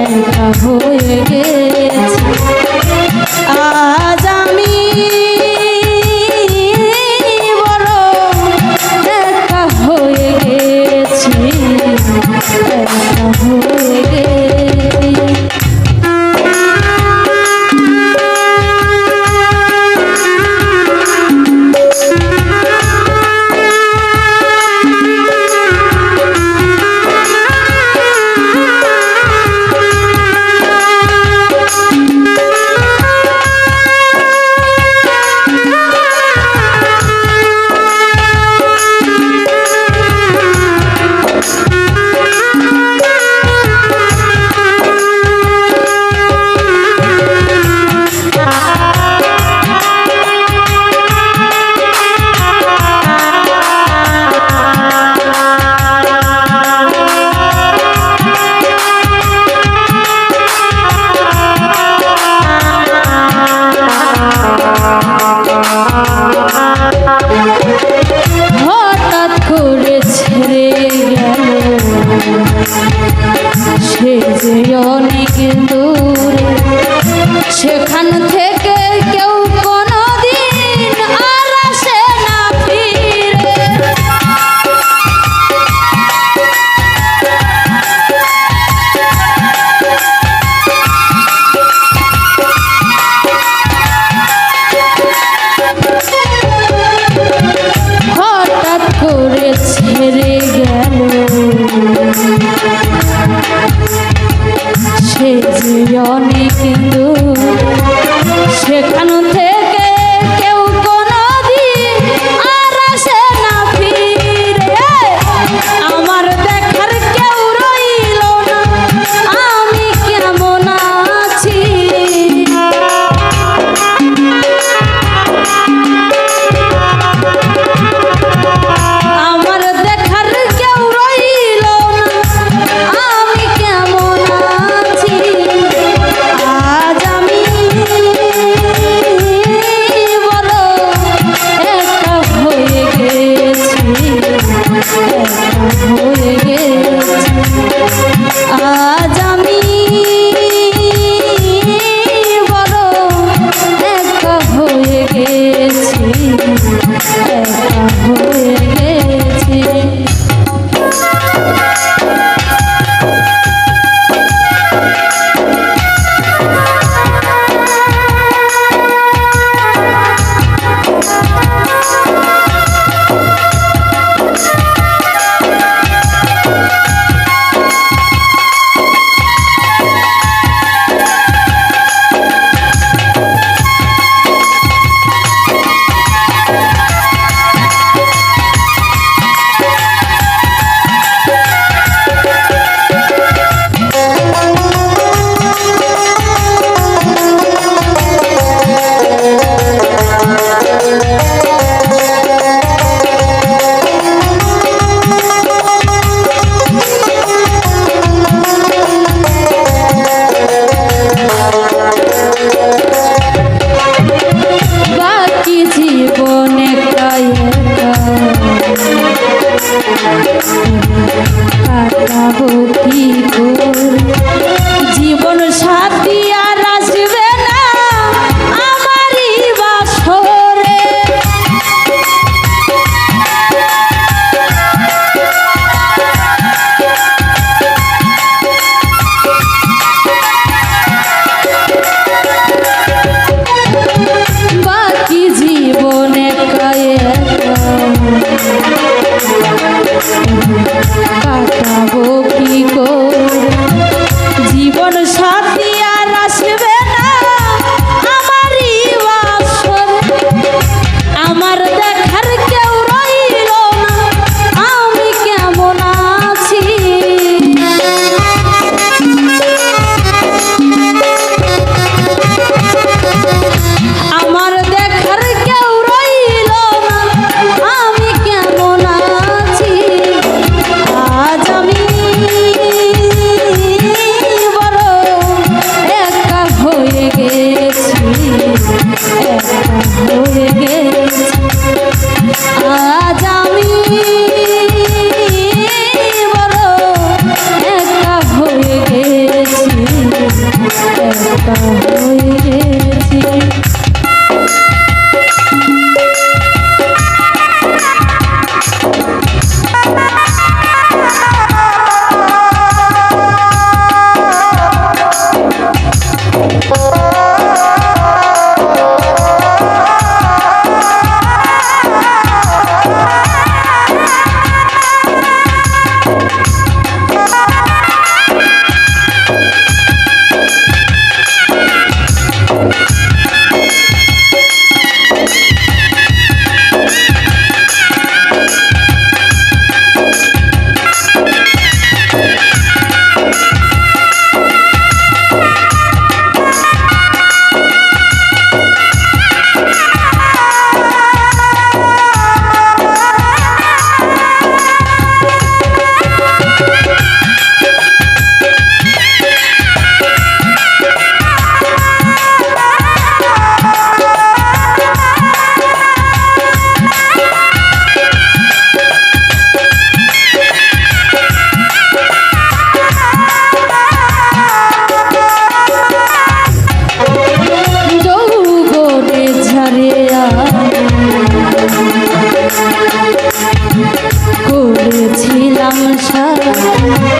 একা হয়ে গেছি। আ হঠাৎ করে ছেড়ে গেল। সে যে অনেক দূরে সেখান থেকে কেউ ছেড়ে গেল। সে অনেক দূর Thank. Thank you.